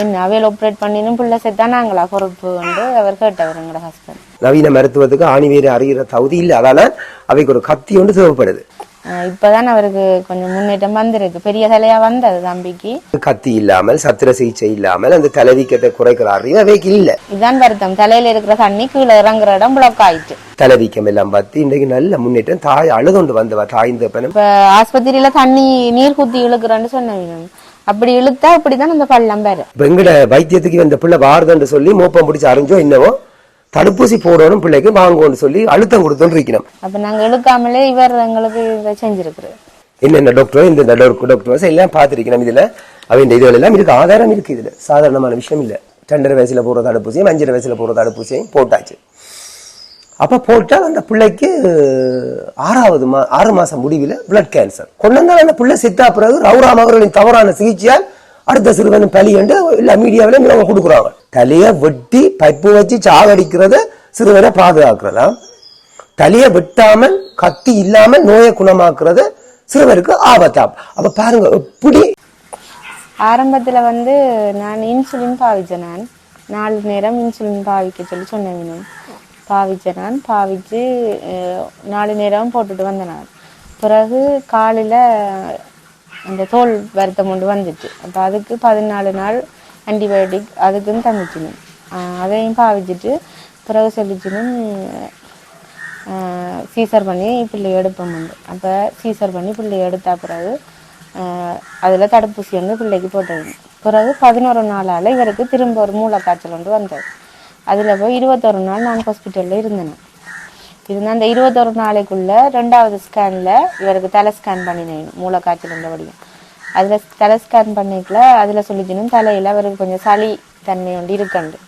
என்ன அவையில் ஆப்ரேட் பண்ணினும் பிள்ளை செத்தா நாங்களா பொறுப்பு வந்து அவர் கேட்டவர் எங்களோட ஹஸ்பண்ட் நவீன மருத்துவத்துக்கு ஆணிவேறு அறிகிற தகுதி இல்லை அதால அவைக்கு ஒரு கத்தி ஒன்று தேவைப்படுது இப்பதான் அவருக்கு கொஞ்சம் முன்னேற்றம் வந்திருக்கு பெரிய தலையா வந்தது தம்பிக்கு கத்தி இல்லாமல் சத்திர சிகிச்சை இல்லாமல் அந்த தலைவீக்கத்தை குறைக்கிற அறிவு அவைக்கு இல்லை இதான் வருத்தம் தலையில இருக்கிற தண்ணி கீழே இறங்குற இடம் பிளாக் ஆயிட்டு தலைவீக்கம் எல்லாம் பார்த்து இன்றைக்கு நல்ல முன்னேற்றம் தாய் அழுதுண்டு வந்தவா தாய் தப்பனும் இப்ப ஆஸ்பத்திரியில தண்ணி நீர் குத்தி இழுக்கிறேன்னு சொன்னவங்க அப்படி இழுத்தா அப்படிதான் அந்த பள்ளம் பேரு இப்ப எங்கட வைத்தியத்துக்கு இந்த பிள்ளை வாருதுன்னு சொல்லி மோப்பம் பிடிச்சு அறிஞ்சோ என்னவோ தடுப்பூசி போடணும் பிள்ளைக்கு வாங்குவோம்னு சொல்லி அழுத்தம் கொடுத்தோன்னு இருக்கணும். அப்ப நாங்க இழுக்காமலே இவர் எங்களுக்கு இதை செஞ்சிருக்கிறாரு. என்னென்ன டாக்டரோ இந்த டாக்டர் டாக்டர்ஸ் எல்லாம் பார்த்துருக்கணும் இதுல. அவன் இதுகள் எல்லாம் இருக்கு ஆதாரம் இருக்கு இதுல. சாதாரணமான விஷயம் இல்ல. ரெண்டரை வயசுல போடுற தடுப்பூசியும் அஞ்சரை வயசுல போடுற தடுப்பூசியும் போட்டாச்சு. அப்போ போட்டால் அந்த பிள்ளைக்கு ஆறாவது மா ஆறு மாசம் முடிவில் பிளட் கேன்சர் கொண்டு வந்தால் அந்த பிள்ளை சித்தா பிறகு ரவுராம் அவர்களின் தவறான சிகிச்சையால் அடுத்த சிறுவன் பலி என்று எல்லா மீடியாவில அவங்க கொடுக்குறாங்க. தலையை வெட்டி பைப்பு வச்சு சாகடிக்கிறத சிறுவனை பாதுகாக்கிறதா தலையை வெட்டாமல் கத்தி இல்லாமல் நோயை குணமாக்குறது சிறுவருக்கு ஆபத்தா அப்ப பாருங்க எப்படி ஆரம்பத்துல வந்து நான் இன்சுலின் பாவிச்சேன் நான். நாலு நேரம் இன்சுலின் பாவிக்க சொல்லி சொன்னேன் பாவிச்சேன் நான் பாவிச்சு நாலு நேரம் போட்டுட்டு வந்தேன் நான் பிறகு காலையில் அந்த தோல் வருத்தம் கொண்டு வந்துச்சு. அப்போ அதுக்கு பதினாலு நாள் ஆன்டிபயோட்டிக் அதுக்குன்னு தந்துச்சுணும். அதையும் பாவிச்சிட்டு பிறகு சொல்லிச்சுனும் சீசர் பண்ணி பிள்ளை எடுப்போம் உண்டு அப்போ சீசர் பண்ணி பிள்ளை எடுத்த பிறகு அதில் தடுப்பூசி வந்து பிள்ளைக்கு போட்டது பிறகு பதினோரு நாளால் இவருக்கு திரும்ப ஒரு மூளைக்காய்ச்சல் ஒன்று வந்தது. அதில் போய் இருபத்தொரு நாள் நான் ஹாஸ்பிட்டலில் இருந்தேன். இருந்த அந்த இருபத்தொரு நாளைக்குள்ளே ரெண்டாவது ஸ்கேனில் இவருக்கு தலை ஸ்கேன் பண்ணினேன் மூளைக்காய்ச்சல் இருந்தபடியும். அதில் தலை ஸ்கேன் பண்ணிக்கல அதில் சொல்லிச்சினும் தலையில் அவருக்கு கொஞ்சம் சளி தன்மை ஒன்று இருக்கண்டு.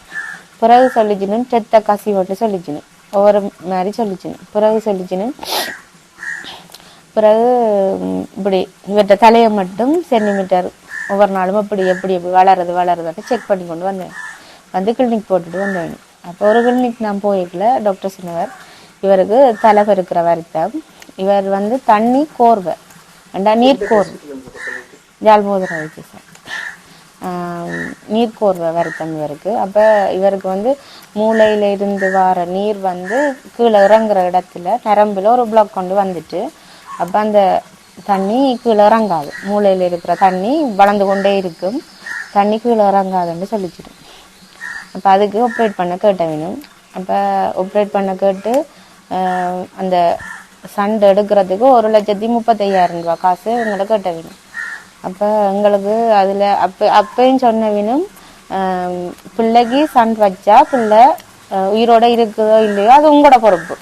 பிறகு சொல்லிச்சினும் செத்த கசி ஒன்று சொல்லிச்சினும் ஒவ்வொரு மாதிரி சொல்லிச்சினும் பிறகு சொல்லிச்சினும் பிறகு இப்படி இவற்ற தலையை மட்டும் சென்டிமீட்டர் ஒவ்வொரு நாளும் அப்படி எப்படி எப்படி வளருது வளருதுன்னு செக் பண்ணி கொண்டு வந்தேன். வந்து கிளினிக் போட்டுட்டு வந்தேன். அப்போ ஒரு கிளினிக் நான் போயிருக்கல டாக்டர் சொன்னவர். இவருக்கு தலை பெருக்கிற வருத்தம் இவர் வந்து தண்ணி கோர்வை. ரெண்டா நீர் கோர்வை? ஜால்மோதர வச்சு சார். நீர்க்கோர்வை வருத்தம் இவருக்கு. அப்போ இவருக்கு வந்து மூளையில இருந்து வர நீர் வந்து கீழே இறங்குற இடத்துல நரம்பில் ஒரு பிளாக் கொண்டு வந்துட்டு அப்போ அந்த தண்ணி கீழே இறங்காது. மூளையில் இருக்கிற தண்ணி வளர்ந்து கொண்டே இருக்கும். தண்ணி கீழே இறங்காதுன்னு சொல்லிச்சிடும். அப்போ அதுக்கு ஆப்ரேட் பண்ண கேட்ட வேணும் அப்போ ஆப்ரேட் பண்ண கேட்டு அந்த சண்டை எடுக்கிறதுக்கு ஒரு லட்சத்தி முப்பத்தையாயிரம் ரூபாய் காசு எங்களை கேட்ட வேணும் அப்போ எங்களுக்கு அதில் அப்போ அப்பையும் சொன்ன வேணும் பிள்ளைக்கு சண்டை வச்சா பிள்ளை உயிரோட இருக்குதோ இல்லையோ அது உங்களோட பொறுப்பு.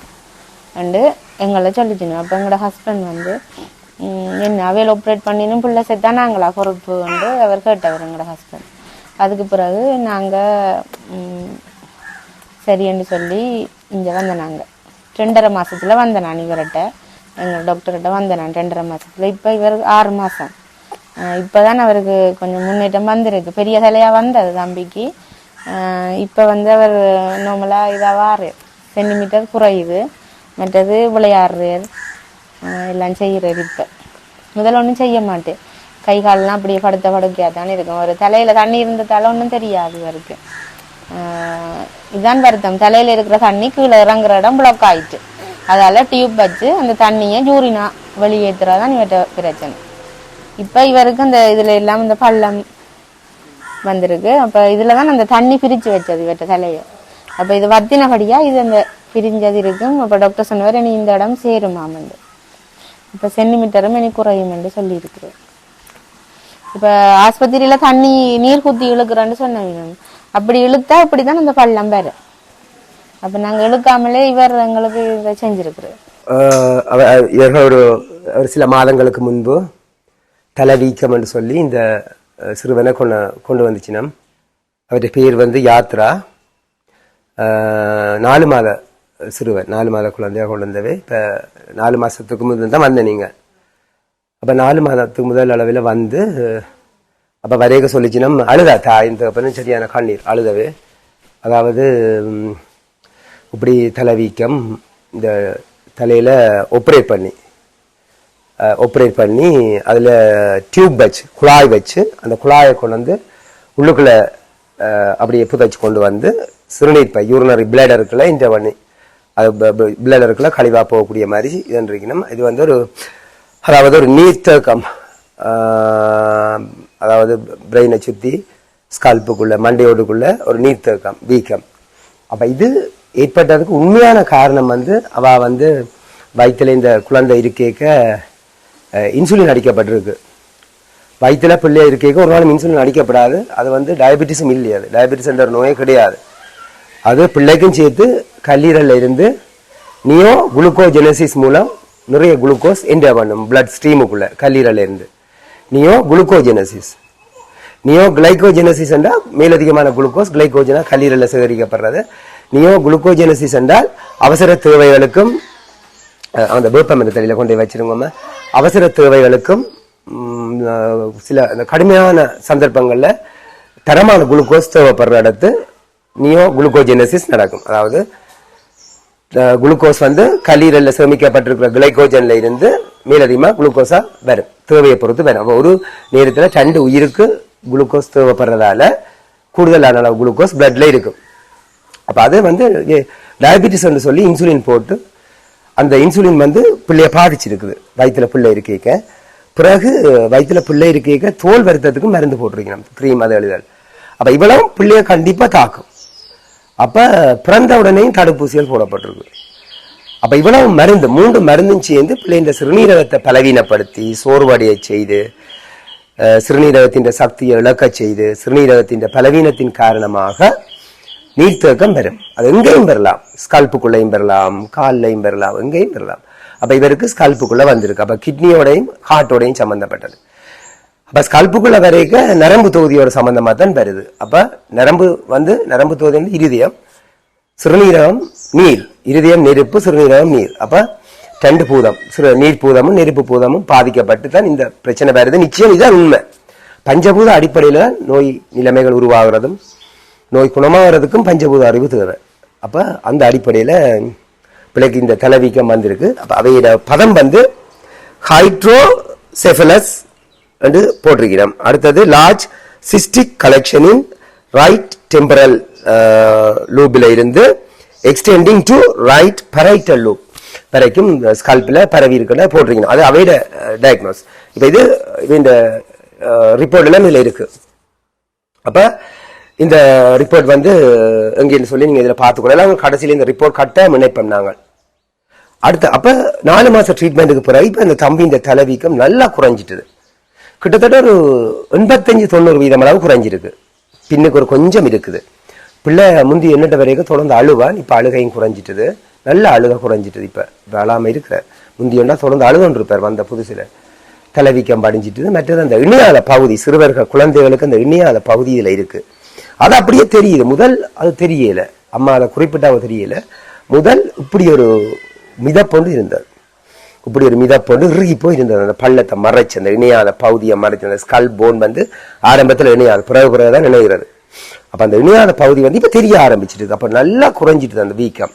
அண்டு எங்களை சொல்லிச்சினோம் அப்போ எங்களோட ஹஸ்பண்ட் வந்து என்ன அவையில் ஆப்ரேட் பண்ணினும் பிள்ளை செத்தா நாங்களா பொறுப்பு? வந்து அவர் கேட்டவர் எங்களோட ஹஸ்பண்ட் அதுக்கு பிறகு நாங்கள் சரின்னு சொல்லி இங்கே வந்தேன் நாங்கள் ரெண்டரை மாதத்தில் வந்தேன் நான் இவர்கிட்ட. எங்கள் டாக்டர்கிட்ட வந்தேன் நான் ரெண்டரை மாதத்தில் இப்போ இவருக்கு ஆறு மாதம் இப்போ தான் அவருக்கு கொஞ்சம் முன்னேற்றம் வந்திருக்கு. பெரிய சிலையாக வந்தது தம்பிக்கு. இப்போ வந்து அவர் நார்மலாக இதாக வாரு சென்டிமீட்டர் குறையுது. மற்றது விளையாடுறார். எல்லாம் செய்கிறார் இப்போ. முதல்ல ஒன்றும் செய்ய மாட்டேன். கை கால்லாம் அப்படி படுத்த படுக்கையாக தானே இருக்கும். ஒரு தலையில் தண்ணி இருந்ததால ஒன்றும் தெரியாது இவருக்கு. இதுதான் வருத்தம். தலையில் இருக்கிற தண்ணி கீழே இறங்குற இடம் பிளாக் ஆயிட்டு. அதால் டியூப் வச்சு அந்த தண்ணியை ஜூரினா வெளியேற்றுறதான் இவர்கிட்ட பிரச்சனை. இப்போ இவருக்கு அந்த இதில் எல்லாம் இந்த பள்ளம் வந்திருக்கு. அப்போ இதில் தான் அந்த தண்ணி பிரித்து வச்சது இவர்கிட்ட தலையை. அப்போ இது வத்தினபடியாக இது அந்த பிரிஞ்சது இருக்கும். அப்போ டாக்டர் சொன்னவர் இனி இந்த இடம் சேருமாமண்டு இப்போ சென்டிமீட்டரும் இனி குறையும் என்று சொல்லியிருக்கிறேன் இப்போ ஆஸ்பத்திரியில தண்ணி நீர் குத்தி இழுக்கிறேன்னு சொன்னவங்க அப்படி இழுத்தா அப்படிதான் அந்த பள்ளம் பேரு அப்ப நாங்க இழுக்காமலே இவர் எங்களுக்கு இதை செஞ்சிருக்கிறார். இவர்கள் ஒரு ஒரு சில மாதங்களுக்கு முன்பு தலை வீக்கம் என்று சொல்லி இந்த சிறுவனை கொண்டு கொண்டு வந்துச்சினம் அவருடைய பேர் வந்து யாத்ரா. நாலு மாத சிறுவன் நாலு மாத குழந்தையா கொண்டு வந்தவே இப்போ நாலு மாதத்துக்கு முதல் தான் வந்தேன் நீங்கள் அப்போ நாலு மாதத்துக்கு முதல் அளவில் வந்து அப்போ வரையக சொல்லிச்சுன்னா அழுதா தா இந்த தகப்பனும் சரியான கண்ணீர். அழுதவே. அதாவது இப்படி தலைவீக்கம் இந்த தலையில் ஒப்ரேட் பண்ணி ஒப்ரேட் பண்ணி அதில் டியூப் வச்சு குழாய் வச்சு அந்த குழாயை கொண்டு வந்து உள்ளுக்குள்ளே அப்படியே புதைச்சு கொண்டு வந்து சிறுநீர் பை யூரினரி பிளேடருக்குள்ள இந்த பண்ணி அது பிளேட் இருக்குல்ல கழிவாக போகக்கூடிய மாதிரி இது இருக்கணும். இது வந்து ஒரு அதாவது ஒரு நீர்த்தேக்கம் அதாவது பிரெயினை சுற்றி ஸ்கால்ப்புக்குள்ள மண்டையோடுக்குள்ள ஒரு நீர்த்தேக்கம் வீக்கம். அப்போ இது ஏற்பட்டதுக்கு உண்மையான காரணம் வந்து அவள் வந்து வயிற்றில் இந்த குழந்தை இருக்கேக்க இன்சுலின் அடிக்கப்பட்டிருக்கு. வயிற்றுல பிள்ளை இருக்கேக்க ஒரு நாள் இன்சுலின் அடிக்கப்படாது. அது வந்து டயபெட்டிஸும் இல்லையா அது. டயபெட்டிஸ் என்ற நோயே கிடையாது. அது பிள்ளைக்கும் சேர்த்து கல்லீரலில் இருந்து நியோ குளுக்கோஜெனசிஸ் மூலம் நிறைய குளுக்கோஸ் என்டர் பண்ணும் பிளட் ஸ்ட்ரீமுக்குள்ளே கல்லீரலில் இருந்து. நியோ குளுக்கோஜெனசிஸ் நியோ கிளைகோஜெனசிஸ் என்றால் மேலதிகமான குளுக்கோஸ் கிளைகோஜனா கல்லீரலில் சேகரிக்கப்படுறது. நியோ குளுக்கோஜெனசிஸ் என்றால் அவசர தேவைகளுக்கும் அந்த அந்த வேப்பமர தலையில் கொண்டு வச்சிருங்கம்மா அவசர தேவைகளுக்கும் சில அந்த கடுமையான சந்தர்ப்பங்களில் தரமான குளுக்கோஸ் தேவைப்படுற இடத்து நியோ குளுக்கோஜெனசிஸ் நடக்கும். அதாவது குளுக்கோஸ் வந்து கல்லீரலில் சேமிக்கப்பட்டிருக்கிற கிளைகோஜன்ல இருந்து மேலதிகமாக குளுக்கோஸாக வரும் தேவையை பொறுத்து வரும். ஒரு நேரத்தில் ரெண்டு உயிருக்கு குளுக்கோஸ் தேவைப்படுறதால கூடுதலான அளவு குளுக்கோஸ் பிளட்ல இருக்கும். அப்போ அது வந்து டயபிட்டிஸ் சொல்லி இன்சுலின் போட்டு அந்த இன்சுலின் வந்து பிள்ளைய பாதிச்சிருக்குது. வயிற்றுல பிள்ளை இருக்கேக்க. பிறகு வயிற்றுல பிள்ளை இருக்கேக்க தோல் வருத்தத்துக்கு மருந்து போட்டிருக்கணும் க்ரீம் மத எழுதல் அப்போ இவ்வளவும் பிள்ளைய கண்டிப்பாக தாக்கும். அப்ப பிறந்த உடனேயும் தடுப்பூசிகள் போடப்பட்டிருக்கு. அப்ப இவ்வளவு மருந்து மூன்று மருந்தும் சேர்ந்து பிள்ளைங்க சிறுநீரகத்தை பலவீனப்படுத்தி சோர்வடைய செய்து அஹ், சிறுநீரகத்தின் சக்தியை இழக்க செய்து சிறுநீரகத்தின் பலவீனத்தின் காரணமாக நீர்த்தேக்கம் பெறும். அது எங்கேயும் பெறலாம். ஸ்கல்புக்குள்ளேயும் பெறலாம் கால்லையும் பெறலாம் எங்கேயும் பெறலாம். அப்போ இவருக்கு ஸ்கல்புக்குள்ளே வந்திருக்கு. அப்போ கிட்னியோடையும் ஹார்ட்டோடையும் சம்மந்தப்பட்டது அப்ப ஸ்கல்புக்குள்ள வரைக்க நரம்பு தொகுதியோட சம்பந்தமா தான் வருது. அப்ப நரம்பு வந்து நரம்பு தொகுதி வந்து இருதயம் சிறுநீரகம் நீர். இருதயம் நெருப்பு சிறுநீரகம் நீர். அப்ப ரெண்டு பூதம் சிறு நீர் பூதமும் நெருப்பு பூதமும் பாதிக்கப்பட்டு தான் இந்த பிரச்சனை வருது. நிச்சயம் இதுதான் உண்மை. பஞ்சபூத அடிப்படையில தான் நோய் நிலைமைகள் உருவாகிறதும் நோய் குணமாகிறதுக்கும் பஞ்சபூத அறிவு தேவை. அப்ப அந்த அடிப்படையில பிள்ளைக்கு இந்த தலைவீக்கம் வந்திருக்கு. அப்ப அவையோட பதம் வந்து ஹைட்ரோசெஃபலஸ் என்று போட்டிருக்கிறோம். அடுத்தது லார்ஜ் சிஸ்டிக் கலெக்ஷனின் ரைட் டெம்பரல் லூபில் இருந்து extending to right parietal lobe வரைக்கும் ஸ்கல்பில் பரவி இருக்கிறத போட்டிருக்கணும் அது அவையோட டயக்னோஸ் இப்போ இது இந்த ரிப்போர்ட் எல்லாம் இதில் இருக்குது அப்போ இந்த ரிப்போர்ட் வந்து எங்கேன்னு சொல்லி நீங்க இதுல பார்த்துக்கூடலாம் கடைசியில் இந்த ரிப்போர்ட் கட்ட முனைப்போம் நாங்கள் அடுத்த அப்போ நாலு மாதம் ட்ரீட்மெண்ட்டுக்கு பிறகு இப்போ இந்த தம்பி இந்த தலைவீக்கம் நல்லா குறைஞ்சிட்டுது. கிட்டத்தட்ட ஒரு எண்பத்தஞ்சு தொண்ணூறு வீதம் அளவு குறைஞ்சிருக்கு. பின்னுக்கு ஒரு கொஞ்சம் இருக்குது. பிள்ளை முந்தி என்னட்ட வரைக்கும் தொடர்ந்து அழுவான். இப்போ அழுகையும் குறைஞ்சிட்டுது. நல்ல அழுகை குறைஞ்சிட்டுது இப்போ. இப்ப அழாம இருக்கிற முந்தியொண்டா தொடர்ந்து அழுதுன்னு இருப்பார் வந்த புதுசில். தலைவீக்கம் படிஞ்சிட்டுது. மற்றது அந்த இணையாத பகுதி சிறுவர்கள் குழந்தைகளுக்கு அந்த இணையாத பகுதி இருக்குது அது அப்படியே தெரியுது. முதல் அது தெரியலை. அம்மா அதை குறிப்பிட்ட தெரியலை. முதல் இப்படி ஒரு மிதப்பொன்று இருந்தது. இப்படி ஒரு மிதப்போடு இறுகி போயிருந்தது. அந்த பள்ளத்தை மறைச்சு அந்த இணையாத பகுதியை மறைச்சு அந்த ஸ்கல் போன் வந்து ஆரம்பத்தில் இணையாது. பிறகு பிறகு தான் இணைகிறது. அப்போ அந்த இணையாத பகுதி வந்து இப்போ தெரிய ஆரம்பிச்சிட்டு அப்போ நல்லா குறைஞ்சிட்டு அந்த வீக்கம்.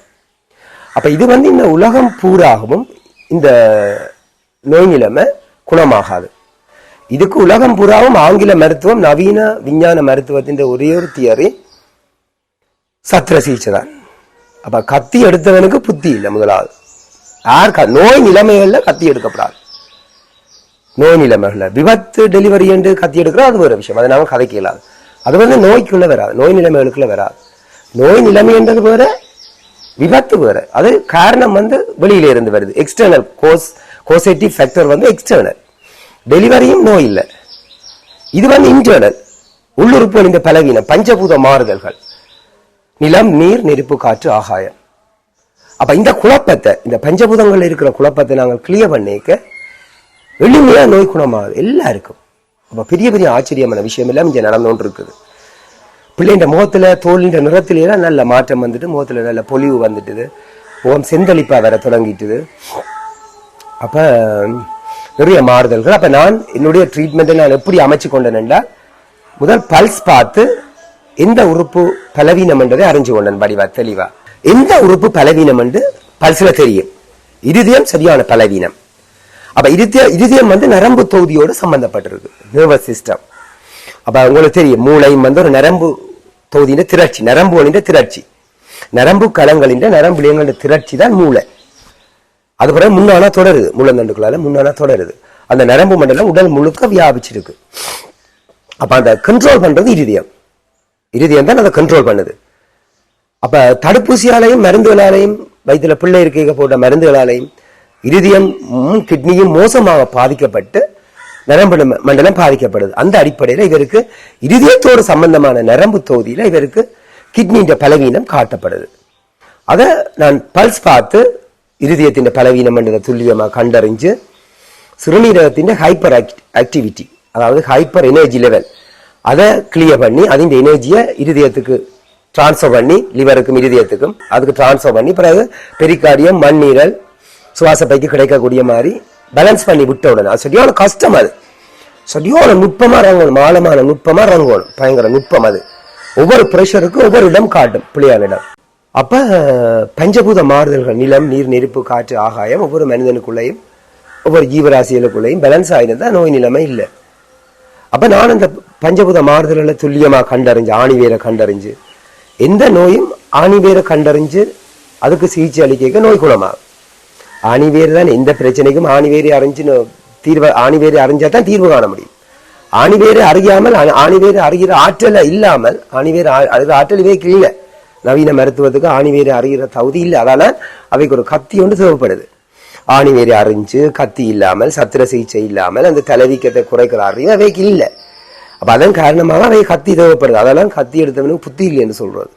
அப்போ இது வந்து இந்த உலகம் பூராகவும் இந்த நோய் நிலைமை குணமாகாது. இதுக்கு உலகம் பூராவும் ஆங்கில மருத்துவம் நவீன விஞ்ஞான மருத்துவத்தின் ஒரே ஒரு தியரி சத்திர சிகிச்சை தான். அப்போ கத்தி எடுத்தவனுக்கு புத்தி இல்லை முதலாவது. யார் க- நோய் நிலைமைகள்ல கத்தி எடுக்கப்படாது. நோய் நிலைமைகள்ல. விபத்து டெலிவரி என்று கத்தி எடுக்கிறோம் அது ஒரு விஷயம். அதை நாம கதைக்க இயலாது அது வந்து நோய்க்குள்ள வராது. நோய் நிலைமைகளுக்குள்ள வராது. நோய் நிலைமை என்றது வேற விபத்து வேற. அது காரணம் வந்து வெளியில இருந்து வருது. எக்ஸ்டர்னல் கோஸ் கோசேட்டிவ் ஃபேக்டர் வந்து எக்ஸ்டர்னல் டெலிவரியும் நோய் இல்லை. இது வந்து இன்டர்னல் உள்ளுறுப்பு இந்த பலவீனம் பஞ்சபூத மாறுதல்கள். நிலம் நீர் நெருப்பு காற்று ஆகாயம். அப்ப இந்த குழப்பத்தை இந்த பஞ்சபூதங்கள் இருக்கிற குழப்பத்தை நாங்கள் கிளியர் பண்ணிக்க எளிமையா நோய் குணமாகுது. எல்லாருக்கும். அப்ப பெரிய பெரிய ஆச்சரியமான விஷயம் எல்லாம் இங்கே நடந்து இருக்குது பிள்ளைன்ற முகத்துல தோலின்ற நிறத்தில நல்ல மாற்றம் வந்துட்டு முகத்துல நல்ல பொலிவு வந்துட்டுது. முகம் செந்தளிப்பா வர தொடங்கிட்டுது. அப்ப நிறைய மாறுதல்கள். அப்ப நான் என்னுடைய ட்ரீட்மெண்ட்டை நான் எப்படி அமைச்சு கொண்டேன்டா முதல் பல்ஸ் பார்த்து எந்த உறுப்பு பலவீனம் என்றதை அறிஞ்சு கொண்டேன் படிவா தெளிவா. எந்த உறுப்பு பலவீனம் என்று பல்சில தெரியும். இருதயம் சரியான பலவீனம். அப்ப இருதய இருதயம் வந்து நரம்பு தொகுதியோடு சம்பந்தப்பட்டிருக்கு. நர்வஸ் சிஸ்டம் அப்ப உங்களுக்கு தெரியும் மூளையும் வந்து ஒரு நரம்பு தொகுதியின் திரட்சி நரம்புகளின் திரட்சி. நரம்பு களங்களின் நரம்புலியங்கள திரட்சி தான் மூளை. அதுபோல பிறகு முன்னானா தொடருது முள்ளந்தண்டுக்குள்ளால முன்னானா தொடருது. அந்த நரம்பு மண்டலம் உடல் முழுக்க வியாபிச்சிருக்கு. அப்ப அந்த கண்ட்ரோல் பண்றது இருதயம். இருதயம் தான் அதை கண்ட்ரோல் பண்ணுது. அப்ப தடுப்பூசியாலையும் மருந்துகளாலையும் வயிற்றுல பிள்ளை இருக்க போட்ட மருந்துகளாலையும் இருதயம் கிட்னியும் மோசமாக பாதிக்கப்பட்டு நரம்பு மண்டலம் பாதிக்கப்படுது. அந்த அடிப்படையில் இவருக்கு இருதயத்தோடு சம்பந்தமான நரம்பு தொகுதியில் இவருக்கு கிட்னியின் பலவீனம் காட்டப்படுது. அதை நான் பல்ஸ் பார்த்து இருதயத்தின் பலவீனம் என்றதை துல்லியமாக கண்டறிஞ்சு சிறுநீரகத்தின் ஹைப்பர் ஆக்டிவிட்டி அதாவது ஹைப்பர் எனர்ஜி லெவல் அதை கிளியர் பண்ணி அதின் எனர்ஜியை இருதயத்துக்கு டிரான்ஸ்ஃபர் பண்ணி லிவருக்கும் இருதயத்துக்கும் அதுக்கு டிரான்ஸ்ஃபர் பண்ணி பிறகு பெரிகார்டியம் மண்ணீரல் சுவாச பைக்கு கிடைக்கக்கூடிய மாதிரி பேலன்ஸ் பண்ணி விட்ட உடனே. அது சரியான கஷ்டம் அது. சரியான நுட்பமாக இறங்கணும். ஆழமான நுட்பமாக இறங்கணும். பயங்கர நுட்பம் அது. ஒவ்வொரு ப்ரெஷருக்கும் ஒவ்வொரு இடம் காட்டும் பிள்ளையார் இடம் பஞ்சபூத மாறுதல்கள் நிலம் நீர் நெருப்பு காற்று ஆகாயம் ஒவ்வொரு மனிதனுக்குள்ளேயும் ஒவ்வொரு ஜீவராசிகளுக்குள்ளேயும் பேலன்ஸ் ஆயிருந்தா நோய் நிலைமை இல்லை. அப்போ நான் அந்த பஞ்சபூத மாறுதல்களை துல்லியமாக கண்டறிஞ்சு ஆணிவேரை கண்டறிஞ்சு எந்த நோயும் ஆணிவேரை கண்டறிஞ்சு அதுக்கு சிகிச்சை அளிக்க நோய் குணமாகும். ஆணிவேர் தான் எந்த பிரச்சனைக்கும் ஆணிவேரை அறிஞ்சு நோ- தீர்வு ஆணிவேரை அறிஞ்சா தான் தீர்வு காண முடியும். ஆணிவேரை அறியாமல் ஆணிவேரை அறிகிற ஆற்றலை இல்லாமல் ஆணிவேர் அறிகிற ஆற்றல் இவைக்கு இல்லை. நவீன மருத்துவத்துக்கு ஆணிவேரை அறிகிற தகுதி இல்லை. அதனால் அவைக்கு ஒரு கத்தி ஒன்று தேவைப்படுது. ஆணிவேரை அறிஞ்சு கத்தி இல்லாமல் சத்திர சிகிச்சை இல்லாமல் அந்த தலைவீக்கத்தை குறைக்கிற அறிவு அவைக்கு இல்லை. அப்போ அதன் காரணமாக அவை கத்தி தேவைப்படுது. அதெல்லாம் கத்தி எடுத்தவனுக்கு புத்தி இல்லைன்னு சொல்றது.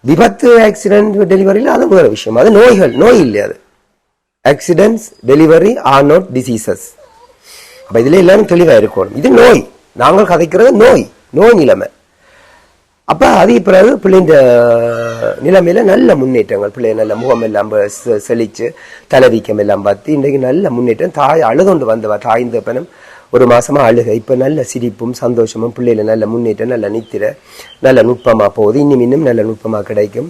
விபத்து ஆக்சிடென்ட் டெலிவரியில் அது முதல் விஷயம். அது நோய்கள். நோய் இல்லை அது. Accidents delivery are not diseases அப்போ இதுல எல்லாரும் தெளிவாக இருக்கணும். இது நோய். நாங்கள் கதைக்கிறது நோய். நோய் நிலைமை. அப்ப அது பிறகு பிள்ளைங்க நிலைமையில நல்ல முன்னேற்றங்கள். பிள்ளை நல்ல முகம் எல்லாம் ப- செழிச்சு தலைவீக்கம் எல்லாம் பார்த்து இன்றைக்கு நல்ல முன்னேற்றம். தாய் அழுதொண்டு வந்தவா தாய் பணம் ஒரு மாதமாக அழுக. இப்போ நல்ல சிரிப்பும் சந்தோஷமும் பிள்ளைல நல்ல முன்னேற்றம் நல்ல நித்திர நல்ல நுட்பமாக போகுது. இன்னும் இன்னும் நல்ல நுட்பமாக கிடைக்கும்.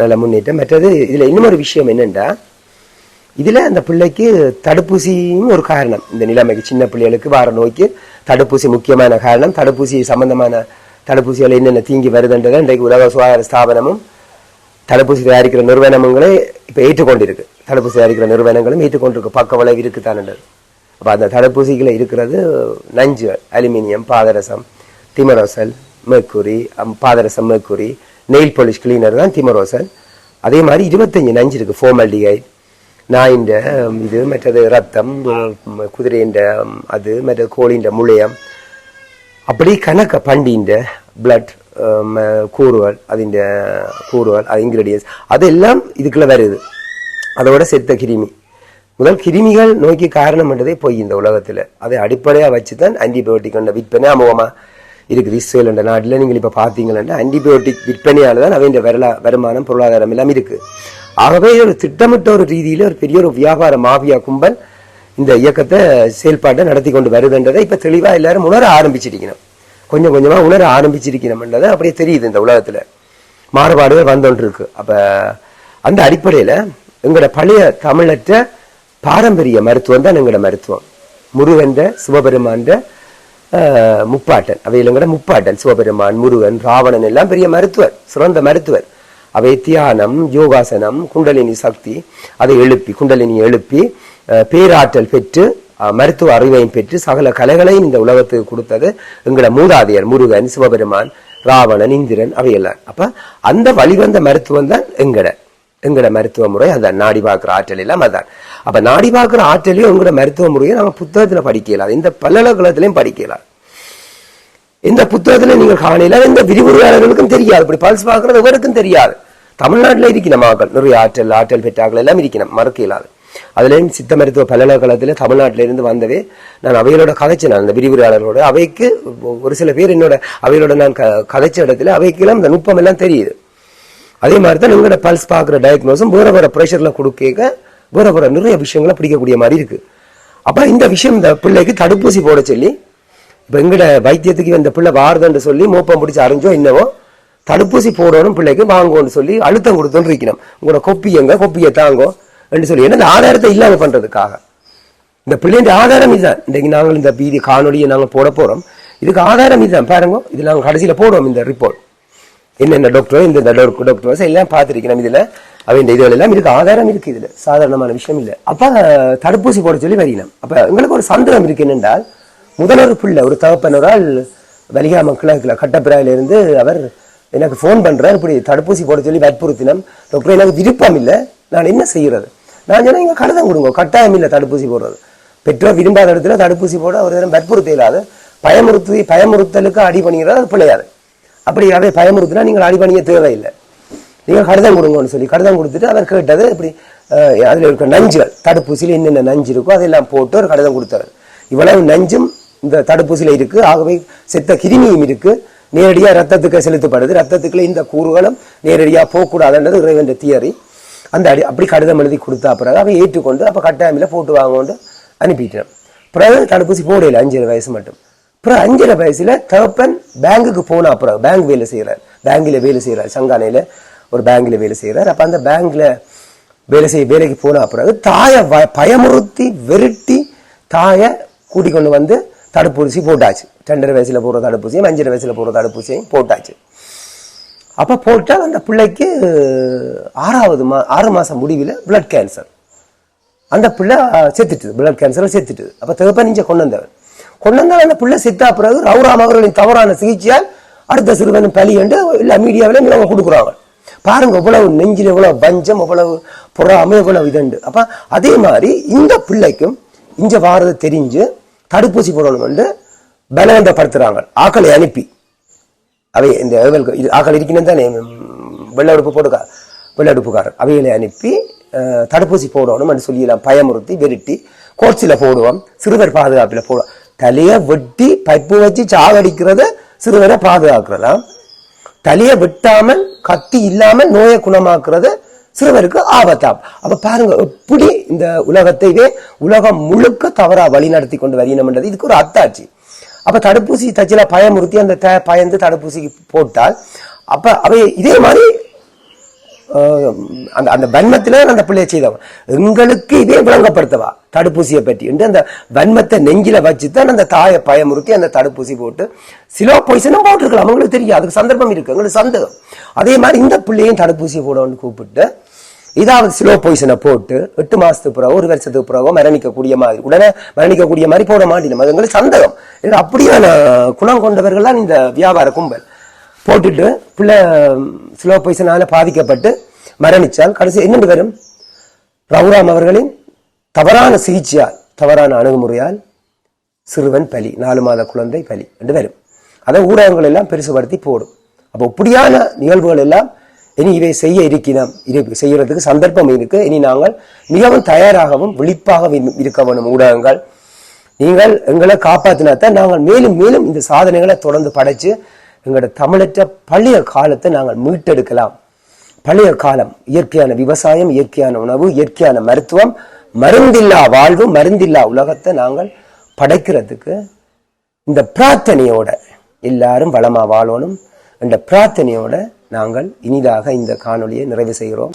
நல்ல முன்னேற்றம். மற்றது இதில் இன்னும் ஒரு விஷயம் என்னென்னா இதில் அந்த பிள்ளைக்கு தடுப்பூசியும் ஒரு காரணம். இந்த நிலைமைக்கு சின்ன பிள்ளைகளுக்கு வார நோய்க்கு தடுப்பூசி முக்கியமான காரணம். தடுப்பூசி சம்பந்தமான தடுப்பூசிகள் என்னென்ன தீங்கி வருதுன்றதை இன்றைக்கு உலக சுகாதார ஸ்தாபனமும் தடுப்பூசி தயாரிக்கிற நிறுவனங்களே இப்போ ஏற்றுக்கொண்டிருக்கு. தடுப்பூசி தயாரிக்கிற நிறுவனங்களும் ஏற்றுக்கொண்டிருக்கு. பக்க விளைவு இருக்குதானது அப்போ அந்த தடுப்பூசிகளை இருக்கிறது நஞ்சு அலுமினியம் பாதரசம் திமரோசல் மெர்க்குரி பாதரசம் மெர்க்குரி நெயில் பாலிஷ் கிளீனர் தான் திமரோசல். அதே மாதிரி இருபத்தஞ்சி நஞ்சு இருக்குது ஃபோமல்டிகைட் நாயின்ற இது மற்றது ரத்தம் உம், குதிரைன்ற அது மற்றது கோழின்ற முளையம். அப்படி கணக்க பண்டின்ற பிளட் கூறுகள் அதிண்ட கூறுகள் அது இன்கிரீடியன்ஸ் அதெல்லாம் இதுக்குள்ளே வருது. அதோட செத்த கிருமி. முதல் கிருமிகள் நோய்க்கு காரணம் என்றதே போய் இந்த உலகத்தில். அதை அடிப்படையாக வச்சு தான் ஆன்டிபயோட்டிக் என்ற விற்பனை அமுகமாக இருக்குது. இஸ்ரேல் என்ற நாட்டில் நீங்கள் இப்போ பார்த்தீங்கன்னா ஆன்டிபயோட்டிக் விற்பனையால் தான் அவையின் வரலா வருமானம் பொருளாதாரம் எல்லாம் இருக்குது ஆகவே ஒரு திட்டமிட்ட ஒரு ரீதியில் ஒரு பெரிய ஒரு வியாபார மாஃபியா கும்பல் இந்த இயக்கத்தை செயல்பாட்டை நடத்தி கொண்டு வருதுன்றதை இப்போ தெளிவாக எல்லாரும் உணர ஆரம்பிச்சிருக்கணும். கொஞ்சம் கொஞ்சமாக உணர ஆரம்பிச்சிருக்கணும்ன்றதை அப்படியே தெரியுது இந்த உலகத்தில். மாறுபாடுகள் வந்தோன்று இருக்கு அப்போ அந்த அடிப்படையில் எங்களோட பழைய தமிழற்ற பாரம்பரிய மருத்துவம் தான் எங்களோட மருத்துவம். முருகன்ற சிவபெருமான்ற முப்பாட்டன். முப்பாட்டன் அவையிலங்கட முப்பாட்டன் சிவபெருமான் முருகன் ராவணன் எல்லாம் பெரிய மருத்துவர் சிறந்த மருத்துவர். அவை தியானம் யோகாசனம் குண்டலினி சக்தி அதை எழுப்பி குண்டலினி எழுப்பி பேராற்றல் பெற்று மருத்துவ அறிவையும் பெற்று சகல கலைகளையும் இந்த உலகத்துக்கு கொடுத்தது எங்களோட மூதாதையர் முருகன் சிவபெருமான் ராவணன் இந்திரன் அவையெல்லாம். அப்ப அந்த வழிவந்த மருத்துவம் தான் எங்கட எங்களோட மருத்துவ முறை அதான் நாடி பார்க்குற ஆற்றல் எல்லாம் அதான். அப்போ நாடி பார்க்குற ஆற்றலையும் உங்களோட மருத்துவ முறையை நம்ம புத்தகத்தில் படிக்கலாம் இந்த பல்கலைக்கழகத்திலையும் படிக்கலாம் இந்த புத்தகத்துல நீங்கள் காணையில இந்த விரிவுரையாளர்களுக்கும் தெரியாது. இப்படி பல்ஸ் பார்க்கறது எவருக்கும் தெரியாது. தமிழ்நாட்டில் இருக்கணும் மக்கள். நிறைய ஆற்றல் ஆற்றல் பெற்றாக்கள் எல்லாம் இருக்கணும் மறக்க இல்லாது அதுலேயும் சித்த மருத்துவ பல்கலைக்கழகத்துல தமிழ்நாட்டிலிருந்து வந்தவே நான் அவைகளோட கதைச்சேன் நான் அந்த விரிவுரையாளர்களோட. அவைக்கு ஒரு சில பேர் என்னோட அவைகளோட நான் க- கதைச்ச இடத்துல அவைக்கெல்லாம் இந்த நுட்பம் எல்லாம் தெரியுது. அதே மாதிரி தான் உங்களோட பல்ஸ் பார்க்குற டயக்னோஸும் வேற வேற ப்ரெஷர்ல கொடுக்க வேற வேற நிறைய விஷயங்களை பிடிக்கக்கூடிய மாதிரி இருக்கு. அப்போ இந்த விஷயம் இந்த பிள்ளைக்கு தடுப்பூசி போட சொல்லி இப்போ எங்கட வைத்தியத்துக்கு இந்த பிள்ளை வாருதுன்னு சொல்லி மோப்பம் பிடிச்சி அறிஞ்சோ என்னவோ தடுப்பூசி போடணும் பிள்ளைக்கு வாங்குவோம்னு சொல்லி அழுத்தம் கொடுத்தோன்னு இருக்கணும். உங்களோட கொப்பி எங்க கொப்பியை தாங்கோ என்று சொல்லி. ஏன்னா இந்த ஆதாரத்தை இல்லாமல் பண்ணுறதுக்காக இந்த பிள்ளைன்ற ஆதாரம் இதுதான். இன்றைக்கு நாங்கள் இந்த பீதி காணொலியை நாங்கள் போட போகிறோம் இதுக்கு ஆதாரம் இதுதான். பாருங்க இது நாங்கள் கடைசியில் போடுவோம் இந்த ரிப்போர்ட் என்னென்ன டாக்டரோ இந்த டாக்டர் டாக்டர்ஸ் எல்லாம் பார்த்துருக்கணும் இதுல. அவன் இதுகள் எல்லாம் இதுக்கு ஆதாரம் இருக்குது இதில். சாதாரணமான விஷயம் இல்லை. அப்போ தடுப்பூசி போட சொல்லி வரையினோம். அப்போ எங்களுக்கு ஒரு சந்தேகம் இருக்கு என்னென்றால் முதல்வர் பிள்ளை ஒரு தகப்பனரால் வலிகாம கிழக்குல கட்டப்பிராயிலிருந்து அவர் எனக்கு ஃபோன் பண்ணுறார் இப்படி தடுப்பூசி போட சொல்லி வற்புறுத்தினோம். டாக்டர் எனக்கு விருப்பம் இல்லை. நான் என்ன செய்யறது? நான் சொன்னால் இங்கே கடிதம் கொடுங்க கட்டாயம் இல்லை தடுப்பூசி போடுறது. பெற்றோர் விரும்பாத இடத்துல தடுப்பூசி போட ஒரு நேரம் வற்புறுத்த இல்லாத பயமுறுத்தி பயமுறுத்தலுக்கு அடி பண்ணிக்கிறது அது பிள்ளையாது அப்படி அதை பயமுறுத்தினா நீங்கள் அடிபணிய தேவையில்லை. நீங்கள் கடிதம் கொடுங்கன்னு சொல்லி கடிதம் கொடுத்துட்டு அவர் கேட்டது இப்படி அதில் அதுல இருக்க நஞ்சுகள் தடுப்பூசியில் என்னென்ன நஞ்சு இருக்கோ அதெல்லாம் போட்டு ஒரு கடிதம் கொடுத்தவர். இவ்வளவு நஞ்சும் இந்த தடுப்பூசியில இருக்கு. ஆகவே செத்த கிருமியும் இருக்கு. நேரடியாக ரத்தத்துக்கு செலுத்தப்படுது. ரத்தத்துக்குள்ள இந்த கூறுகளும் நேரடியாக போகக்கூடாதுன்றது இறைவன் தியரி. அந்த அடி அப்படி கடிதம் எழுதி கொடுத்தா பிறகு அவை ஏற்றுக்கொண்டு அப்போ கட்டாயமில் போட்டு வாங்கோண்டு அனுப்பிட்டேன். பிறகு தடுப்பூசி போடையில் அஞ்சு வயசு மட்டும். அப்புறம் அஞ்சரை வயசுல தகப்பன் பேங்குக்கு போனா அப்புறம் பேங்க் வேலை செய்கிறார் பேங்கில் வேலை செய்கிறார் சங்கானையில ஒரு பேங்க்ல வேலை செய்கிறார் அப்ப அந்த பேங்க்ல வேலை செய்ய வேலைக்கு போன பிறகு தாயை வ- பயமுறுத்தி வெருட்டி தாயை கூட்டி கொண்டு வந்து தடுப்பூசி போட்டாச்சு. ரெண்டரை வயசுல போடுற தடுப்பூசியும் அஞ்சரை வயசுல போடுற தடுப்பூசியும் போட்டாச்சு. அப்ப போட்டால் அந்த பிள்ளைக்கு ஆறாவது மா ஆறு மாசம் முடிவில் பிளட் கேன்சர் அந்த பிள்ளை செத்துட்டுது பிளட் கேன்சர் செத்துட்டுது. அப்ப தகப்பன் இங்கே கொண்டு வந்தவர். கொண்டு அந்த பிள்ளை செத்தா பிறகு ரவுராம் அவர்களின் தவறான சிகிச்சையால் அடுத்த சிறுவன் பலி என்று எல்லா மீடியாவிலையும் இவங்க கொடுக்குறாங்க. பாருங்க இவ்வளவு நெஞ்சில் இவ்வளவு பஞ்சம் இவ்வளவு பொறாமை இவ்வளவு இதுண்டு அப்போ அதே மாதிரி இந்த பிள்ளைக்கும் இஞ்ச வாரது தெரிஞ்சு தடுப்பூசி போடணும் என்று பலவந்தப்படுத்துகிறாங்க ஆக்களை அனுப்பி. அவை இந்த இது ஆக்கள் இருக்கணும் தானே? வெள்ளடுப்பு வெள்ளை வெள்ளடுப்புக்காரர் போட்டுக்கா வெள்ளை அவைகளை அனுப்பி அஹ், தடுப்பூசி போடணும் சொல்லி பயமுறுத்தி வெருட்டி கோச்சில் போடுவோம் சிறுவர் பாதுகாப்பில் போடுவோம். தலையை வெட்டி பைப்பு வச்சு சாகடிக்கிறத சிறுவரை பாதுகாக்கிறதாம் தலையை வெட்டாமல் கத்தி இல்லாமல் நோயை குணமாக்குறது சிறுவருக்கு ஆபத்தாம் அப்ப பாருங்க எப்படி இந்த உலகத்தைவே உலகம் முழுக்க தவறா வழி நடத்தி கொண்டு வரையணும்ன்றது இதுக்கு ஒரு அத்தாட்சி. அப்ப தடுப்பூசி தச்சில பயமுறுத்தி அந்த த- பயந்து தடுப்பூசிக்கு போட்டால் அப்ப அவை இதே மாதிரி அந்த அந்த வன்மத்தில் அந்த பிள்ளையை செய்தவன். எங்களுக்கு இதே விளங்கப்படுத்தவா தடுப்பூசியை பற்றி? என்று அந்த வன்மத்தை நெஞ்சில வச்சுதான் அந்த தாயை பயமுறுத்தி அந்த தடுப்பூசி போட்டு சிலோ பொய்சனும் போட்டிருக்கலாம் அவங்களுக்கு தெரியும் அதுக்கு சந்தர்ப்பம் இருக்கு எங்களுக்கு சந்தேகம். அதே மாதிரி இந்த பிள்ளையும் தடுப்பூசி போடணும்னு கூப்பிட்டு இதாவது ஸ்லோ பாய்சனை போட்டு எட்டு மாசத்துக்கு பிறகு ஒரு வருஷத்துக்கு பிறகு மரணிக்கக்கூடிய மாதிரி உடனே மரணிக்கக்கூடிய மாதிரி போட மாட்டேன். அது எங்களுக்கு சந்தேகம். அப்படியான குணம் கொண்டவர்கள் தான் இந்த வியாபார கும்பல். போட்டுட்டு பிள்ளை ஸ்லோ பாய்சனால பாதிக்கப்பட்டு மரணிச்சால் கடைசி என்ன வரும்? ரவுராம் அவர்களின் தவறான சிகிச்சையால் தவறான அணுகுமுறையால் சிறுவன் பலி நாலு மாத குழந்தை பலி என்று வரும். அதை ஊடகங்கள் எல்லாம் பெருசுபடுத்தி போடும். அப்போ இப்படியான நிகழ்வுகள் எல்லாம் இனி இவை செய்ய இருக்கிறோம் இரு- செய்யறதுக்கு சந்தர்ப்பம் இருக்கு. இனி நாங்கள் மிகவும் தயாராகவும் விழிப்பாகவும் இருக்க வேணும் ஊடகங்கள். நீங்கள் எங்களை காப்பாத்தினாத்தான் நாங்கள் மேலும் மேலும் இந்த சாதனைகளை தொடர்ந்து படைச்சு எங்களோட தமிழற்ற பழைய காலத்தை நாங்கள் மீட்டெடுக்கலாம். பழைய காலம் இயற்கையான விவசாயம் இயற்கையான உணவு இயற்கையான மருத்துவம் மருந்தில்லா வாழ்வு மருந்தில்லா உலகத்தை நாங்கள் படைக்கிறதுக்கு இந்த பிரார்த்தனையோட எல்லாரும் வளமா வாழணும். என்ற பிரார்த்தனையோட நாங்கள் இனிதாக இந்த காணொலியை நிறைவு செய்கிறோம்.